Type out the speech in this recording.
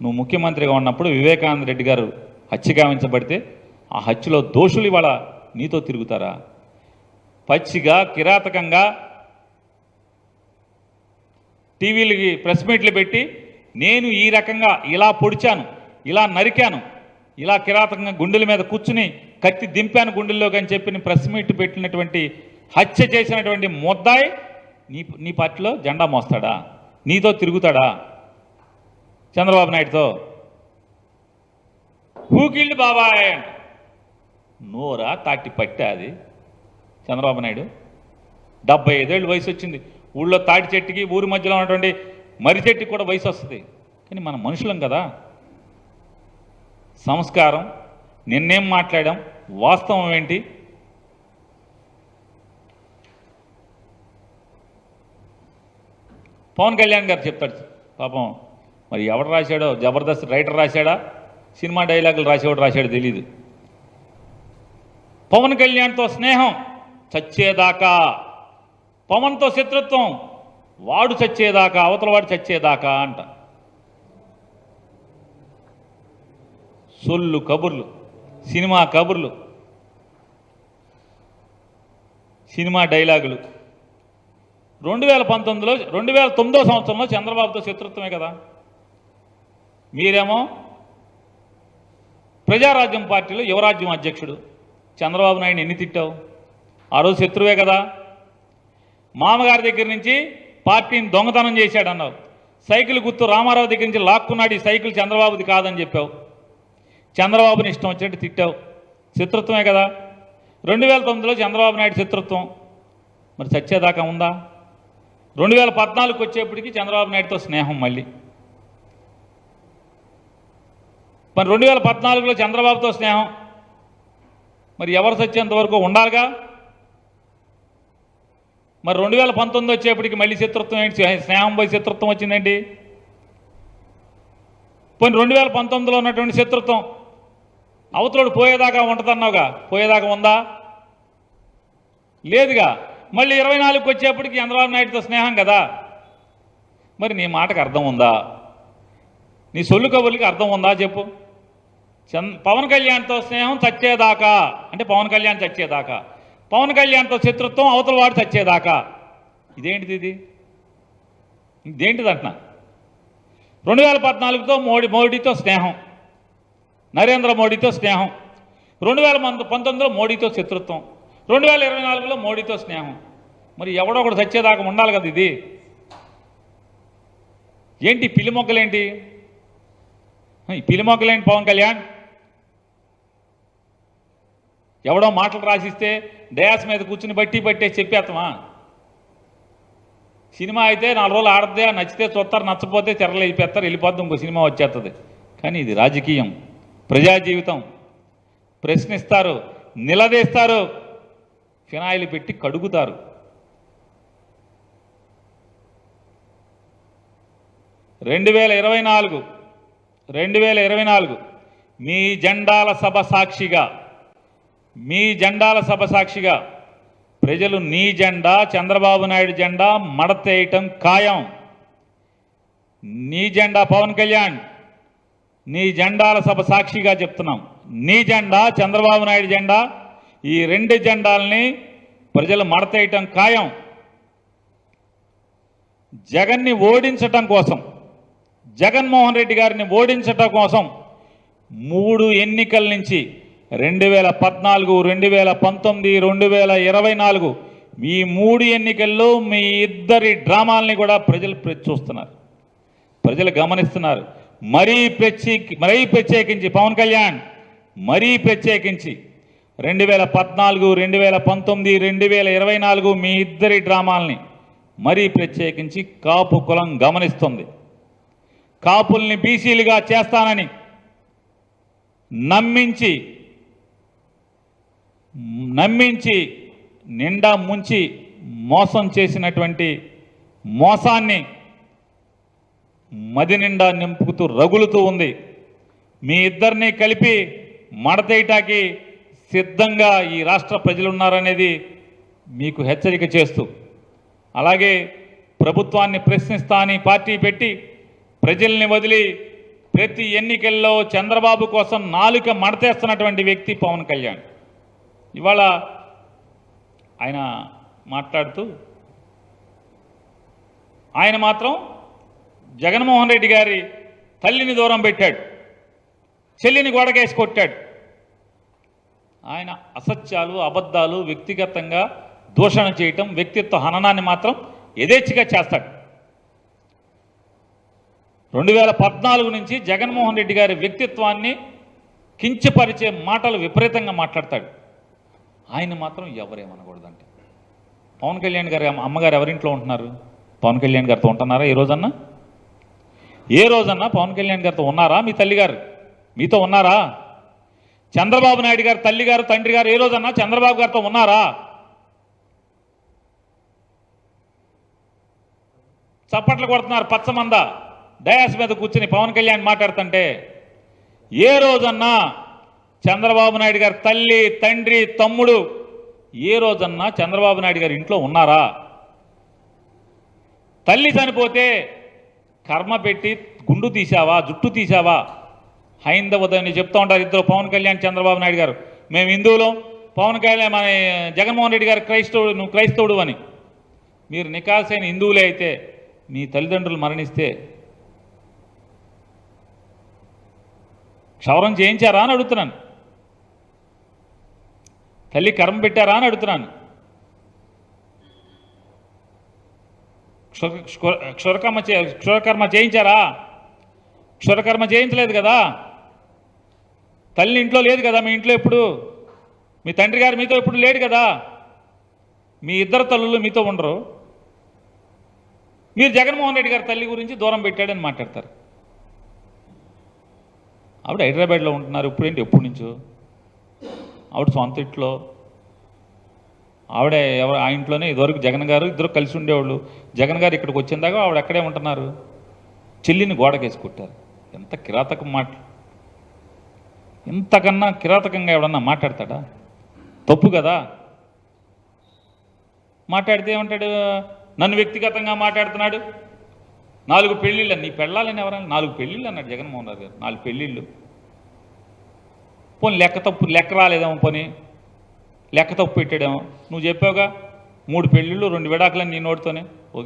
నువ్వు ముఖ్యమంత్రిగా ఉన్నప్పుడు వివేకానంద రెడ్డి గారు హత్య గావించబడితే ఆ హత్యలో దోషులు ఇవాళ నీతో తిరుగుతారా? పచ్చిగా కిరాతకంగా టీవీలకి ప్రెస్ మీట్లు పెట్టి నేను ఈ రకంగా ఇలా పొడిచాను ఇలా నరికాను ఇలా కిరాతకంగా గుండెల మీద కూర్చుని కత్తి దింపాను గుండెల్లోకి అని చెప్పి ప్రెస్ మీట్ పెట్టినటువంటి హత్య చేసినటువంటి ముద్దాయి నీ నీ పార్టీలో జెండా మోస్తాడా? నీతో తిరుగుతాడా? చంద్రబాబు నాయుడుతో. హూకిల్డ్ బాబాయ్ అంట. నోరా తాటి పట్టా అది. చంద్రబాబు నాయుడు డెబ్బై ఐదేళ్ళు వయసు వచ్చింది. ఊళ్ళో తాటి చెట్టుకి ఊరి మధ్యలో ఉన్నటువంటి మర్రి చెట్టుకి కూడా వయసు వస్తుంది. కానీ మన మనుషులం కదా. సంస్కారం నిన్నేం మాట్లాడాం వాస్తవం ఏంటి? పవన్ కళ్యాణ్ గారు చెప్తాడు. పాపం మరి ఎవడు రాశాడో? జబర్దస్త్ రైటర్ రాశాడా? సినిమా డైలాగులు రాసేవాడు రాశాడో తెలియదు పవన్ కళ్యాణ్తో స్నేహం చచ్చేదాకా. పవన్తో శత్రుత్వం వాడు చచ్చేదాకా అవతల వాడు చచ్చేదాకా అంట. సొల్లు కబుర్లు సినిమా కబుర్లు సినిమా డైలాగులు. రెండు వేల పంతొమ్మిదిలో రెండు వేల తొమ్మిదో సంవత్సరంలో చంద్రబాబుతో శత్రుత్వమే కదా? మీరేమో ప్రజారాజ్యం పార్టీలో యువరాజ్యం అధ్యక్షుడు. చంద్రబాబు నాయుడు ఎన్ని తిట్టావు? ఆ రోజు శత్రువే కదా. మామగారి దగ్గర నుంచి పార్టీని దొంగతనం చేశాడు అన్నావు సైకిల్ గుర్తు రామారావు దగ్గర నుంచి లాక్కున్నాడు ఈ సైకిల్ చంద్రబాబుది కాదని చెప్పావు. చంద్రబాబుని ఇష్టం వచ్చినట్టు తిట్టావు. శత్రుత్వమే కదా. రెండు వేల తొమ్మిదిలో చంద్రబాబు నాయుడు శత్రుత్వం. మరి చచ్చేదాకా ఉందా? రెండు వేల పద్నాలుగుకి వచ్చేప్పటికి చంద్రబాబు నాయుడుతో స్నేహం మళ్ళీ. మరి రెండు వేల పద్నాలుగులో చంద్రబాబుతో స్నేహం. మరి ఎవరు సచ్చేంతవరకు ఉండాలిగా? మరి రెండు వేల పంతొమ్మిది వచ్చేప్పటికి మళ్ళీ శత్రుత్వం ఏంటి? స్నేహం పోయి శత్రుత్వం వచ్చిందండి పోనీ రెండు వేల పంతొమ్మిదిలో ఉన్నటువంటి శత్రుత్వం అవతలోడు పోయేదాకా ఉంటుందన్నావుగా? పోయేదాకా ఉందా? లేదుగా. మళ్ళీ ఇరవై నాలుగుకి వచ్చేప్పటికి చంద్రబాబు నాయుడుతో స్నేహం కదా? మరి నీ మాటకు అర్థం ఉందా? నీ సొల్లు కబుర్లకి అర్థం ఉందా చెప్పు. పవన్ కళ్యాణ్తో స్నేహం చచ్చేదాకా. అంటే పవన్ కళ్యాణ్ చచ్చేదాకా. పవన్ కళ్యాణ్తో శత్రుత్వం అవతల వాడు చచ్చేదాకా. ఇదేంటిది ఇది? ఇదేంటిది అంటున్నా? రెండు వేల పద్నాలుగుతో మోడీ మోడీతో స్నేహం. నరేంద్ర మోడీతో స్నేహం. రెండు వేల పంతొమ్మిదిలో మోడీతో శత్రుత్వం. రెండు వేల ఇరవై నాలుగులో మోడీతో స్నేహం. మరి ఎవడో ఒకటి చచ్చేదాకా ఉండాలి కదా ఇది. ఏంటి పిల్లి మొక్కలేంటి ఈ పిల్లి మొక్కలేంటి పవన్ కళ్యాణ్? ఎవడో మాటలు రాసిస్తే డయాస్ మీద కూర్చుని బట్టి పట్టే చెప్పేస్తామా సినిమా అయితే నాలుగు రోజులు ఆడితే నచ్చితే చూస్తారు నచ్చపోతే తెరలు వెళ్ళిపోతారు వెళ్ళిపోద్ది ఇంకో సినిమా వచ్చేస్తుంది కానీ ఇది రాజకీయం ప్రజా జీవితం ప్రశ్నిస్తారు నిలదీస్తారు ఫినాయిల్ పెట్టి కడుగుతారు. రెండు వేల ఇరవై నాలుగు రెండు వేల ఇరవై నాలుగు మీ జెండాల సభ సాక్షిగా మీ జెండాల సభ సాక్షిగా ప్రజలు నీ జెండా చంద్రబాబు నాయుడు జెండా మడతేయటం ఖాయం. నీ జెండా పవన్ కళ్యాణ్ నీ జెండాల సభ సాక్షిగా చెప్తున్నాం. నీ జెండా చంద్రబాబు నాయుడు జెండా ఈ రెండు జెండాల్ని ప్రజలు మడతేయటం ఖాయం. జగన్ని ఓడించటం కోసం జగన్మోహన్ రెడ్డి గారిని ఓడించటం కోసం మూడు ఎన్నికల నుంచి రెండు వేల పద్నాలుగు రెండు వేల పంతొమ్మిది రెండు వేల ఇరవై నాలుగు ఈ మూడు ఎన్నికల్లో మీ ఇద్దరి డ్రామాల్ని కూడా ప్రజలు చూస్తున్నారు. ప్రజలు గమనిస్తున్నారు. మరీ ప్రత్యేకి మరీ ప్రత్యేకించి పవన్ కళ్యాణ్ మరీ ప్రత్యేకించి రెండు వేల పద్నాలుగు రెండు వేల పంతొమ్మిది రెండు వేల ఇరవై నాలుగు మీ ఇద్దరి డ్రామాల్ని మరీ ప్రత్యేకించి కాపు కులం గమనిస్తుంది. కాపుల్ని బీసీలుగా చేస్తానని నమ్మించి నమ్మించి నిండా ముంచి మోసం చేసినటువంటి మోసాన్ని మది నిండా నింపుతూ రగులుతూ ఉంది. మీ ఇద్దరిని కలిపి మడతేయటాకి సిద్ధంగా ఈ రాష్ట్ర ప్రజలు ఉన్నారనేది మీకు హెచ్చరిక చేస్తూ అలాగే ప్రభుత్వాన్ని ప్రశ్నిస్తా అని పార్టీ పెట్టి ప్రజల్ని వదిలి ప్రతి ఎన్నికల్లో చంద్రబాబు కోసం నాలుక మడతేస్తున్నటువంటి వ్యక్తి పవన్ కళ్యాణ్. ఇవాళ ఆయన మాట్లాడుతూ ఆయన మాత్రం జగన్మోహన్ రెడ్డి గారి తల్లిని దూరం పెట్టాడు చెల్లిని గోడకేసి కొట్టాడు. ఆయన అసత్యాలు అబద్ధాలు వ్యక్తిగతంగా దూషణ చేయటం వ్యక్తిత్వ హననాన్ని మాత్రం యథేచ్ఛగా చేస్తాడు. రెండు వేల పద్నాలుగు నుంచి జగన్మోహన్ రెడ్డి గారి వ్యక్తిత్వాన్ని కించపరిచే మాటలు విపరీతంగా మాట్లాడతాడు. ఆయన మాత్రం ఎవరేమనకూడదంటే. పవన్ కళ్యాణ్ గారి అమ్మగారు ఎవరింట్లో ఉంటున్నారు? పవన్ కళ్యాణ్ గారితో ఉంటున్నారా ఏ రోజన్నా? ఏ రోజన్నా పవన్ కళ్యాణ్ గారితో ఉన్నారా మీ తల్లిగారు? మీతో ఉన్నారా? చంద్రబాబు నాయుడు గారు తల్లి గారు తండ్రి గారు ఏ రోజన్నా చంద్రబాబు గారితో ఉన్నారా? చప్పట్లు కొడుతున్నారు పచ్చమంద. డయాస్ మీద కూర్చుని పవన్ కళ్యాణ్ మాట్లాడుతుంటే ఏ రోజన్నా చంద్రబాబు నాయుడు గారి తల్లి తండ్రి తమ్ముడు ఏ రోజన్నా చంద్రబాబు నాయుడు గారి ఇంట్లో ఉన్నారా? తల్లి చనిపోతే కర్మ పెట్టి గుండు తీసావా జుట్టు తీసావా హైందవదని చెప్తా ఉంటారు ఇద్దరు పవన్ కళ్యాణ్ చంద్రబాబు నాయుడు గారు. మేము హిందువులు. పవన్ కళ్యాణ్ మన జగన్మోహన్ రెడ్డి గారు క్రైస్తవుడు నువ్వు క్రైస్తవుడు అని. మీరు నికాసైన హిందువులే అయితే మీ తల్లిదండ్రులు మరణిస్తే క్షవరం చేయించారా అని అడుగుతున్నాను. తల్లి కర్మ పెట్టారా అని అడుగుతున్నాను. క్షురకర్మ చే క్షురకర్మ చేయించారా? క్షురకర్మ చేయించలేదు కదా. తల్లి ఇంట్లో లేదు కదా మీ ఇంట్లో ఎప్పుడు? మీ తండ్రి గారు మీతో ఇప్పుడు లేడు కదా? మీ ఇద్దరు తల్లులు మీతో ఉండరు. మీరు జగన్మోహన్ రెడ్డి గారి తల్లి గురించి దూరం పెట్టాడని మాట్లాడతారు. ఆవిడ హైదరాబాద్లో ఉంటున్నారు. ఇప్పుడేంటి? ఎప్పటి నుంచో? ఆవిడ సొంత ఇంట్లో. ఆవిడ ఎవరు ఆ ఇంట్లోనే ఇదివరకు జగన్ గారు ఇద్దరు కలిసి ఉండేవాళ్ళు. జగన్ గారు ఇక్కడికి వచ్చిన దాకా ఆవిడ అక్కడే ఉంటున్నారు. చెల్లిని గోడకేసి కొట్టారు. ఎంత కిరాతకం మాట ఇంతకన్నా కిరాతకంగా ఎవడన్నా మాట్లాడతాడా? తప్పు కదా. మాట్లాడితే ఏమంటాడు? నన్ను వ్యక్తిగతంగా మాట్లాడుతున్నాడు. నాలుగు పెళ్ళిళ్ళు నీ పెళ్ళాలని ఎవరన్నా నాలుగు పెళ్ళిళ్ళు అన్నాడు జగన్మోహన్ రావు గారు. నాలుగు పెళ్ళిళ్ళు. పోనీ లెక్క తప్పు లెక్క రాలేదేమో పని. లెక్క తప్పు పెట్టాడేమో. నువ్వు చెప్పావుగా మూడు పెళ్ళిళ్ళు రెండు విడాకులని నీ నోటితోనే.